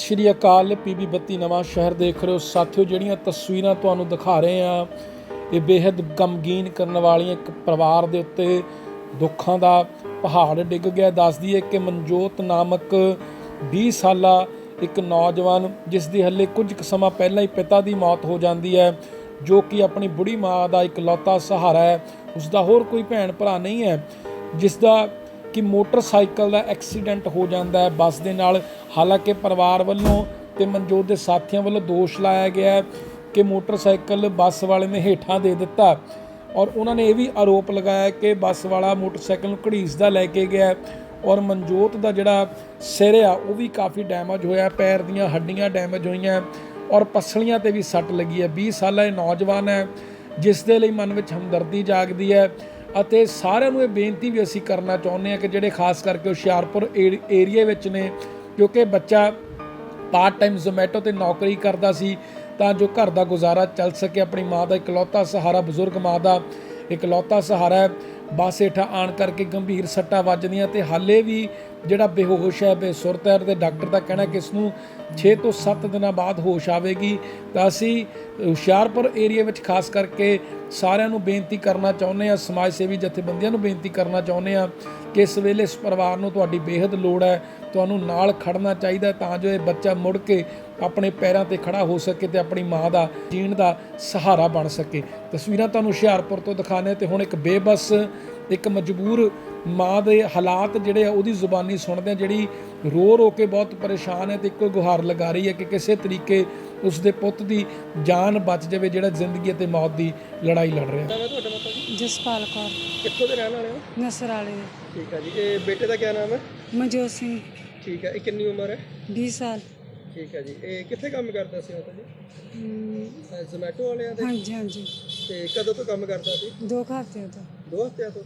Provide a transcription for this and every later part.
ਸਤਿ ਸ਼੍ਰੀ ਅਕਾਲ। ਪੀਬੀ ਬੱਤੀ ਨਵਾਂ ਸ਼ਹਿਰ ਦੇਖ ਰਹੇ ਹੋ। ਸਾਥੀਓ, ਜਿਹੜੀਆਂ ਤਸਵੀਰਾਂ ਤੁਹਾਨੂੰ ਦਿਖਾ ਰਹੇ ਆ ਇਹ ਬੇहद ਗਮਗੀਨ ਕਰਨ ਵਾਲੀਆਂ ਇੱਕ ਪਰਿਵਾਰ ਦੇ ਉੱਤੇ ਦੁੱਖਾਂ ਦਾ ਪਹਾੜ ਡਿੱਗ ਗਿਆ। ਦੱਸਦੀ ਹੈ ਕਿ ਮਨਜੋਤ ਨਾਮਕ 20 ਸਾਲਾ ਇੱਕ ਨੌਜਵਾਨ, ਜਿਸ ਦੀ ਹੱਲੇ ਕੁਝ ਕੁ ਸਮਾਂ ਪਹਿਲਾਂ ਹੀ ਪਿਤਾ ਦੀ ਮੌਤ ਹੋ ਜਾਂਦੀ ਹੈ, ਜੋ ਕਿ ਆਪਣੀ ਬੁੜੀ ਮਾਂ ਦਾ ਇਕਲੌਤਾ ਸਹਾਰਾ ਹੈ। ਉਸ ਦਾ ਹੋਰ ਕੋਈ ਭੈਣ ਭਰਾ ਨਹੀਂ ਹੈ ਜਿਸ ਦਾ ਕਿ ਮੋਟਰਸਾਈਕਲ ਦਾ ਐਕਸੀਡੈਂਟ ਹੋ ਜਾਂਦਾ ਹੈ ਬੱਸ ਦੇ ਨਾਲ। ਹਾਲਾਂਕਿ ਪਰਿਵਾਰ ਵੱਲੋਂ ਤੇ ਮਨਜੋਤ ਦੇ ਸਾਥੀਆਂ ਵੱਲੋਂ ਦੋਸ਼ ਲਾਇਆ ਗਿਆ ਹੈ ਕਿ ਮੋਟਰਸਾਈਕਲ ਬੱਸ ਵਾਲੇ ਨੇ ਹੇਠਾਂ ਦੇ ਦਿੱਤਾ। ਔਰ ਉਹਨਾਂ ਨੇ ਇਹ ਵੀ ਆਰੋਪ ਲਗਾਇਆ ਕਿ ਬੱਸ ਵਾਲਾ ਮੋਟਰਸਾਈਕਲ ਨੂੰ ਘੜੀਸਦਾ ਲੈ ਕੇ ਗਿਆ ਔਰ ਮਨਜੋਤ ਦਾ ਜਿਹੜਾ ਸਿਰ ਆ, ਉਹ ਵੀ ਕਾਫੀ ਡੈਮੇਜ ਹੋਇਆ ਪੈਰ ਦੀਆਂ ਹੱਡੀਆਂ ਡੈਮੇਜ ਹੋਈਆਂ ਔਰ ਪਸਲੀਆਂ ਤੇ ਵੀ ਸੱਟ ਲੱਗੀ ਹੈ। 20 ਸਾਲਾ ਇਹ ਨੌਜਵਾਨ ਹੈ, ਜਿਸ ਦੇ ਲਈ ਮਨ ਵਿੱਚ ਹਮਦਰਦੀ ਜਾਗਦੀ ਹੈ। ਅਤੇ ਸਾਰਿਆਂ ਨੂੰ ਇਹ ਬੇਨਤੀ ਵੀ ਅਸੀਂ ਕਰਨਾ ਚਾਹੁੰਦੇ ਹਾਂ ਕਿ ਜਿਹੜੇ ਖਾਸ ਕਰਕੇ ਹੁਸ਼ਿਆਰਪੁਰ ਏਰ- ਏਰੀਏ ਵਿੱਚ ਨੇ ਕਿਉਂਕਿ ਬੱਚਾ ਪਾਰਟ ਟਾਈਮ ਜ਼ੋਮੈਟੋ ਤੇ ਨੌਕਰੀ ਕਰਦਾ ਸੀ, ਤਾਂ ਜੋ ਘਰ ਦਾ ਗੁਜ਼ਾਰਾ ਚੱਲ ਸਕੇ। ਆਪਣੀ ਮਾਂ ਦਾ ਇਕਲੌਤਾ ਸਹਾਰਾ, ਬਜ਼ੁਰਗ ਮਾਂ ਦਾ ਇਕਲੌਤਾ ਸਹਾਰਾ ਬੱਸ ਹੇਠਾਂ ਆਣ ਕਰਕੇ ਗੰਭੀਰ ਸੱਟਾਂ ਵੱਜਦੀਆਂ ਤੇ ਹਾਲੇ ਵੀ ਜਿਹੜਾ ਬੇਹੋਸ਼ ਹੈ, ਬੇਸੁਰਤ ਹੈ ਤੇ ਡਾਕਟਰ ਦਾ ਕਹਿਣਾ ਕਿ ਇਸ ਨੂੰ 6 ਤੋਂ 7 ਦਿਨਾਂ ਬਾਅਦ ਹੋਸ਼ ਆਵੇਗੀ। ਤਾਂ ਅਸੀਂ ਹੁਸ਼ਿਆਰਪੁਰ ਏਰੀਆ ਵਿੱਚ ਖਾਸ ਕਰਕੇ ਸਾਰਿਆਂ ਨੂੰ ਬੇਨਤੀ ਕਰਨਾ ਚਾਹੁੰਦੇ ਹਾਂ, ਸਮਾਜ ਸੇਵੀ ਜਥੇਬੰਦੀਆਂ ਨੂੰ ਬੇਨਤੀ ਕਰਨਾ ਚਾਹੁੰਦੇ ਹਾਂ ਕਿ ਇਸ ਵੇਲੇ ਇਸ ਪਰਿਵਾਰ ਨੂੰ ਤੁਹਾਡੀ ਬੇਹੱਦ ਲੋੜ ਹੈ। ਤੁਹਾਨੂੰ ਨਾਲ ਖੜਨਾ ਚਾਹੀਦਾ ਤਾਂ ਜੋ ਇਹ ਬੱਚਾ ਮੁੜ ਕੇ ਆਪਣੇ ਪੈਰਾਂ ਤੇ ਖੜਾ ਹੋ ਸਕੇ ਤੇ ਆਪਣੀ ਮਾਂ ਦਾ ਜੀਣ ਦਾ ਸਹਾਰਾ ਬਣ ਸਕੇ। ਤਸਵੀਰਾਂ ਤੁਹਾਨੂੰ ਹੁਸ਼ਿਆਰਪੁਰ ਤੋਂ ਦਿਖਾਣੇ ਤੇ ਹੁਣ ਇੱਕ ਬੇਬਸ ਇੱਕ ਮਜਬੂਰ ਮਾਂ ਦੇ ਹਾਲਾਤ ਜਿਹੜੇ ਆ ਉਹਦੀ ਜ਼ੁਬਾਨੀ ਸੁਣਦੇ ਆ ਜਿਹੜੀ ਰੋ ਰੋ ਕੇ ਬਹੁਤ ਪਰੇਸ਼ਾਨ ਹੈ ਤੇ ਇੱਕੋ ਗੁਹਾਰ ਲਗਾ ਰਹੀ ਹੈ ਕਿ ਕਿਸੇ ਤਰੀਕੇ ਉਸ ਦੇ ਪੁੱਤ ਦੀ ਜਾਨ ਬਚ ਜਾਵੇ ਜਿਹੜਾ ਜ਼ਿੰਦਗੀ ਅਤੇ ਮੌਤ ਦੀ ਲੜਾਈ ਲੜ ਰਿਹਾ। ਜਸਪਾਲ ਕੌਰ। ਕਿੱਥੋਂ ਦੇ ਰਹਿਣ ਵਾਲੇ ਹੋ? ਨਸਰ ਵਾਲੇ। ਠੀਕ ਹੈ ਜੀ ਇਹ ਬੇਟੇ ਦਾ ਕੀ ਨਾਮ ਹੈ? ਮਨਜੋਤ ਸਿੰਘ। ਠੀਕ ਹੈ ਇਹ ਕਿੰਨੀ ਉਮਰ ਹੈ? 20 ਸਾਲ। ਠੀਕ ਹੈ ਜੀ ਇਹ ਕਿੱਥੇ ਕੰਮ ਕਰਦਾ ਸੀ ਮਾਤਾ ਜੀ? ਹਮ, ਜ਼ੋਮੈਟੋ ਵਾਲਿਆਂ ਦੇ? ਹਾਂਜੀ ਹਾਂਜੀ। ਤੇ ਕਦੋਂ ਤੋਂ ਕੰਮ ਕਰਦਾ ਸੀ? ਦੋ ਕੁ ਹਫ਼ਤਿਆਂ ਤੋਂ। ਦੋ ਹਫ਼ਤਿਆਂ ਤੋਂ?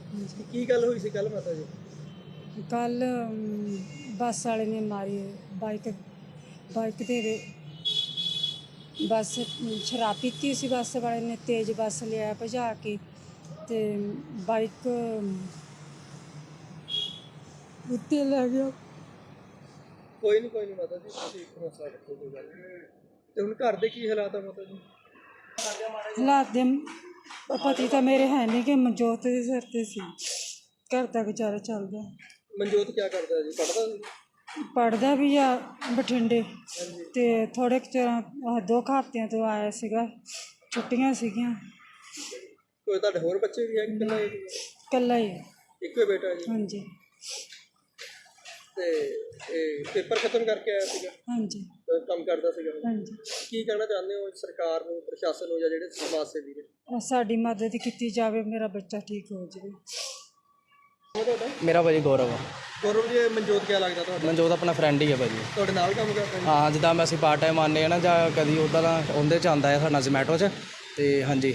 ਕੀ ਗੱਲ ਹੋਈ ਸੀ ਕੱਲ ਮਾਤਾ ਜੀ? ਕੱਲ ਬੱਸ ਵਾਲੇ ਨੇ ਮਾਰੀ ਬਾਈਕ ਬਾਈਕ ਤੇ ਵੇ ਬੱਸ ਸ਼ਰਾਬ ਪੀਤੀ ਸੀ ਬੱਸ ਵਾਲੇ ਨੇ ਤੇਜ਼ ਬੱਸ ਲਿਆ ਭਜਾ ਕੇ ਤੇ ਬਾਈਕ ਉੱਤੇ ਲੈ ਗਿਆ ਕੋਈ ਨਹੀਂ ਕੋਈ ਨਹੀਂ ਮਾਤਾ ਜੀ ਤੁਸੀਂ ਹੌਸਲਾ ਰੱਖੋ ਕੋਈ ਗੱਲ ਨਹੀਂ ਤੇ ਹੁਣ ਘਰ ਦੇ ਕੀ ਹਾਲਾਤ ਆ ਮਾਤਾ ਜੀ? ਹਾਲਾਤ ਦੇ ਪਤੀ ਤਾਂ ਮੇਰੇ ਹੈ ਨਹੀਂ ਕਿ ਮਨਜੋਤ ਦੇ ਸਿਰ ਤੇ ਸੀ। ਘਰ ਦਾ ਗੁਜ਼ਾਰਾ ਚੱਲਦਾ। ਮਨਜੋਤ ਕੀ ਕਰਦਾ ਜੀ? ਪੜਦਾ ਸੀ ਪੜਦਾ ਵੀ ਆ ਬਠਿੰਡੇ। ਤੇ ਥੋੜੇ ਕੁ ਚਿਰ ਆਹ ਦੋ ਕੁ ਹਫ਼ਤਿਆਂ ਤੋਂ ਆਇਆ ਸੀਗਾ। ਛੁੱਟੀਆਂ ਸੀਗੀਆਂ। ਕੋਈ ਤੁਹਾਡੇ ਹੋਰ ਬੱਚੇ ਵੀ ਹੈ ਕਿ ਇਕੱਲਾ ਹੀ? ਇਕੱਲਾ ਹੀ ਇੱਕੋ ਹੀ ਬੇਟਾ ਜੀ? ਹਾਂਜੀ। ਤੇ ਇਹ ਪੇਪਰ ਖਤਮ ਕਰਕੇ ਆਇਆ ਸੀਗਾ? ਹਾਂਜੀ। ਤੇ ਕੰਮ ਕਰਦਾ ਸੀਗਾ ਹਾਂਜੀ। ਕੀ ਕਹਿਣਾ ਚਾਹੁੰਦੇ ਹੋ ਸਰਕਾਰ ਨੂੰ ਪ੍ਰਸ਼ਾਸਨ ਨੂੰ ਜਾਂ ਜਿਹੜੇ ਸਮਾਜ ਸੇਵੀ ਨੇ? ਆਹ ਸਾਡੀ ਮਦਦ ਕੀਤੀ ਜਾਵੇ ਮੇਰਾ ਬੱਚਾ ਠੀਕ ਹੋ ਜਾਵੇ। ਤੁਹਾਡਾ? ਮੇਰਾ ਭਾਜੀ ਗੌਰਵ ਆ। ਗੌਰਵ ਜੀ ਇਹ ਮਨਜੋਤ ਕਿਆ ਲੱਗਦਾ ਤੁਹਾਡਾ? ਮਨਜੋਤ ਆਪਣਾ ਫਰੈਂਡ ਹੀ ਹੈ ਭਾਜੀ। ਤੁਹਾਡੇ ਨਾਲ ਕੰਮ ਕਰਦਾ ਜੀ ਹਾਂ ਜਿੱਦਾਂ ਮੈਂ ਅਸੀਂ ਪਾਰਟ ਟਾਈਮ ਆਉਂਦੇ ਆ ਨਾ ਜਾਂ ਕਦੀ ਉੱਦਾਂ ਦਾ ਉਹਦੇ ਚ ਆਉਂਦਾ ਹੈ ਸਾਡਾ ਜ਼ੋਮੈਟੋ 'ਚ ਤੇ ਹਾਂਜੀ।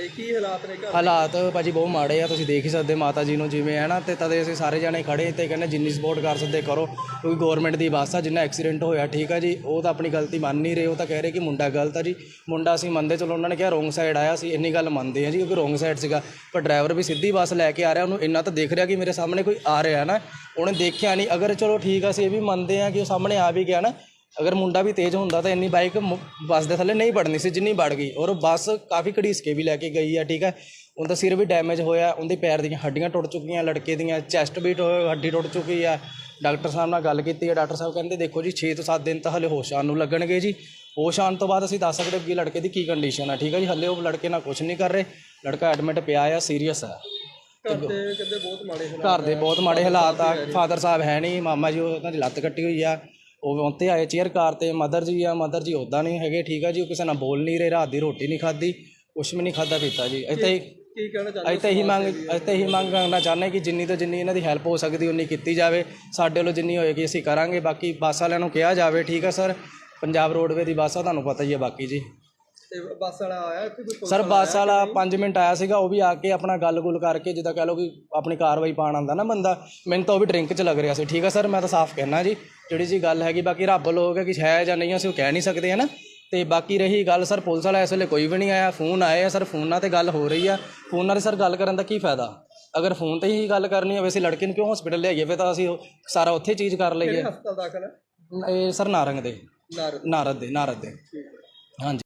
ਤੇ ਕੀ ਹਾਲਾਤ ਨੇ ਘਰ ਹਾਲਾਤ ਭਾਜੀ ਬਹੁਤ ਮਾੜੇ ਆ, ਤੁਸੀਂ ਦੇਖ ਹੀ ਸਕਦੇ ਮਾਤਾ ਜੀ ਨੂੰ ਜਿਵੇਂ ਹੈ ਨਾ ਤੇ ਤਦੇ ਅਸੀਂ ਸਾਰੇ ਜਾਣੇ ਖੜੇ ਤੇ ਕਹਿੰਦੇ ਜਿੰਨੀ ਸਪੋਰਟ ਕਰ ਸਕਦੇ ਕਰੋ, ਕਿਉਂਕਿ ਗਵਰਨਮੈਂਟ ਦੀ ਬੱਸ ਆ, ਜਿੰਨਾ ਐਕਸੀਡੈਂਟ ਹੋਇਆ, ਠੀਕ ਆ ਜੀ, ਉਹ ਤਾਂ ਆਪਣੀ ਗਲਤੀ ਮੰਨ ਨਹੀਂ ਰਹੇ, ਉਹ ਤਾਂ ਕਹਿ ਰਹੇ ਕਿ ਮੁੰਡਾ ਗਲਤ ਆ ਜੀ, ਮੁੰਡਾ ਅਸੀਂ ਮੰਨਦੇ, ਚਲੋ ਉਹਨਾਂ ਨੇ ਕਿਹਾ ਰੋਂਗ ਸਾਈਡ ਆਇਆ ਸੀ ਇੰਨੀ ਗੱਲ ਮੰਨਦੇ ਆ ਜੀ, ਕਿਉਂਕਿ ਰੋਂਗ ਸਾਈਡ ਸੀਗਾ, ਪਰ ਡਰਾਈਵਰ ਵੀ ਸਿੱਧੀ ਬੱਸ ਲੈ ਕੇ ਆ ਰਿਹਾ, ਉਹਨੂੰ ਇੰਨਾ ਤਾਂ ਦੇਖ ਰਿਹਾ ਕਿ ਮੇਰੇ ਸਾਹਮਣੇ ਕੋਈ ਆ ਰਿਹਾ ਨਾ, ਉਹਨੇ ਦੇਖਿਆ ਨਹੀਂ, ਅਗਰ ਚਲੋ ਠੀਕ ਆ, ਅਸੀਂ ਇਹ ਵੀ ਮੰਨਦੇ ਆ ਕਿ ਉਹ ਸਾਹਮਣੇ ਆ ਵੀ ਗਿਆ ਨਾ ਅਗਰ ਮੁੰਡਾ ਵੀ ਤੇਜ਼ ਹੁੰਦਾ ਤਾਂ ਇੰਨੀ ਬਾਈਕ ਬੱਸ ਦੇ ਥੱਲੇ ਨਹੀਂ ਵੜਨੀ ਸੀ ਜਿੰਨੀ ਵੜ ਗਈ। ਔਰ ਬੱਸ ਕਾਫੀ ਘੜੀਸ ਕੇ ਵੀ ਲੈ ਕੇ ਗਈ ਆ ਠੀਕ ਹੈ ਉਹਦਾ ਸਿਰ ਵੀ ਡੈਮੇਜ ਹੋਇਆ ਉਹਦੇ ਪੈਰ ਦੀਆਂ ਹੱਡੀਆਂ ਟੁੱਟ ਚੁੱਕੀਆਂ ਲੜਕੇ ਦੀਆਂ ਚੈਸਟ ਵੀ ਟੁ- ਹੱਡੀ ਟੁੱਟ ਚੁੱਕੀ ਆ। ਡਾਕਟਰ ਸਾਹਿਬ ਨਾਲ ਗੱਲ ਕੀਤੀ ਹੈ ਡਾਕਟਰ ਸਾਹਿਬ ਕਹਿੰਦੇ ਦੇਖੋ ਜੀ 6 ਤੋਂ 7 ਦਿਨ ਤਾਂ ਹਲੇ ਹੋਸ਼ ਆਉਣ ਨੂੰ ਲੱਗਣਗੇ ਜੀ। ਹੋਸ਼ ਆਉਣ ਤੋਂ ਬਾਅਦ ਅਸੀਂ ਦੱਸ ਸਕਦੇ ਕਿ ਲੜਕੇ ਦੀ ਕੀ ਕੰਡੀਸ਼ਨ ਆ ਠੀਕ ਹੈ ਜੀ? ਹਲੇ ਉਹ ਲੜਕੇ ਨਾਲ ਕੁਝ ਨਹੀਂ ਕਰ ਰਹੇ। ਲੜਕਾ ਐਡਮਿਟ ਪਿਆ ਆ ਸੀਰੀਅਸ ਆ। ਘਰ ਦੇ ਬਹੁਤ ਮਾੜੇ ਹਾਲਾਤ ਆ। ਫਾਦਰ ਸਾਹਿਬ ਹੈ ਨਹੀਂ ਮਾਮਾ ਜੀ ਉਹਨਾਂ ਦੀ ਲੱਤ ਕੱਟੀ ਹੋਈ ਆ। ਉਹ ਉੱਤੇ ਆਏ ਚੇਅਰ ਕਾਰ ਤੇ ਮਦਰ ਜੀ ਆ ਮਦਰ ਜੀ ਉਦਾਂ ਨਹੀਂ ਹੈਗੇ ਠੀਕ ਆ ਜੀ ਉਹ ਕਿਸੇ ਨਾਲ ਬੋਲ ਨਹੀਂ ਰਹੇ ਰਾਤ ਦੀ ਰੋਟੀ ਨਹੀਂ ਖਾਧੀ ਕੁਛ ਵੀ ਨਹੀਂ ਖਾਧਾ ਪੀਤਾ ਜੀ। ਇੱਥੇ ਕੀ ਕਹਿਣਾ ਚਾਹੁੰਦੇ ਤਾਂ ਇਹੀ ਮੰਗ ਤਾਂ ਇਹੀ ਮੰਗ ਕਰਨਾ ਚਾਹੁੰਦੇ ਕਿ ਜਿੰਨੀ ਤੋਂ ਜਿੰਨੀ ਇਹਨਾਂ ਦੀ ਹੈਲਪ ਹੋ ਸਕਦੀ ਉਨੀ ਕੀਤੀ ਜਾਵੇ। ਸਾਡੇ ਵੱਲੋਂ ਜਿੰਨੀ ਹੋਏਗੀ ਅਸੀਂ ਕਰਾਂਗੇ ਬਾਕੀ ਬੱਸ ਵਾਲਿਆਂ ਨੂੰ ਕਿਹਾ ਜਾਵੇ ਠੀਕ ਆ ਸਰ? ਪੰਜਾਬ ਰੋਡਵੇ ਦੀ ਬੱਸ ਆ ਤੁਹਾਨੂੰ ਪਤਾ ਹੀ ਹੈ ਬਾਕੀ ਜੀ। ਤੇ ਬੱਸ ਵਾਲਾ ਆਇਆ ਇੱਥੇ ਕੋਈ ਪੁਲਿਸ ਸਰ ਬੱਸ ਵਾਲਾ 5 ਮਿੰਟ ਆਇਆ ਸੀਗਾ ਉਹ ਵੀ ਆ ਕੇ ਆਪਣਾ ਗੱਲ-ਗੁਲ ਕਰਕੇ ਜਿੱਦਾਂ ਕਹਿ ਲਓ ਕਿ ਆਪਣੀ ਕਾਰਵਾਈ ਪਾਣ ਆਂਦਾ ਨਾ ਬੰਦਾ ਮੈਨੂੰ ਤਾਂ ਉਹ ਵੀ ਡਰਿੰਕ 'ਚ ਲੱਗ ਰਿਹਾ ਸੀ। ਠੀਕ ਹੈ ਸਰ ਮੈਂ ਤਾਂ ਸਾਫ਼ ਕਹਿਣਾ ਜੀ ਜਿਹੜੀ ਜੀ ਗੱਲ ਹੈਗੀ ਬਾਕੀ ਰੱਬ ਲੋਕ ਹੈ ਕਿ ਹੈ ਜਾਂ ਨਹੀਂ ਅਸੀਂ ਉਹ ਕਹਿ ਨਹੀਂ ਸਕਦੇ ਹੈ ਨਾ ਤੇ ਬਾਕੀ ਰਹੀ ਗੱਲ ਸਰ ਪੁਲਿਸ ਵਾਲਾ ਇਸ ਵੇਲੇ ਕੋਈ ਵੀ ਨਹੀਂ ਆਇਆ ਫੋਨ ਆਏ ਆ ਸਰ ਫੋਨਾਂ ਤੇ ਗੱਲ ਹੋ ਰਹੀ ਆ। ਫੋਨਾਂ ਤੇ ਸਰ ਗੱਲ ਕਰਨ ਦਾ ਕੀ ਫਾਇਦਾ? ਅਗਰ ਫੋਨ ਤੇ ਹੀ ਗੱਲ ਕਰਨੀ ਹੋਵੇ ਅਸੀਂ ਲੜਕੇ ਨੂੰ ਕਿਉਂ ਹਸਪੀਟਲ ਲਿਆਈਏ ਫਿਰ ਤਾਂ ਅਸੀਂ ਉਹ ਸਾਰਾ ਉੱਥੇ ਚੀਜ਼ ਕਰ ਲਈਏ। ਹਸਪਤਾਲ ਦਾਖਲ ਹੈ? ਇਹ ਸਰ ਨਾਰੰਗ ਦੇ। ਨਾਰਦ ਨਾਰਦ ਦੇ ਨਾਰਦ ਦੇ। ਹਾਂਜੀ।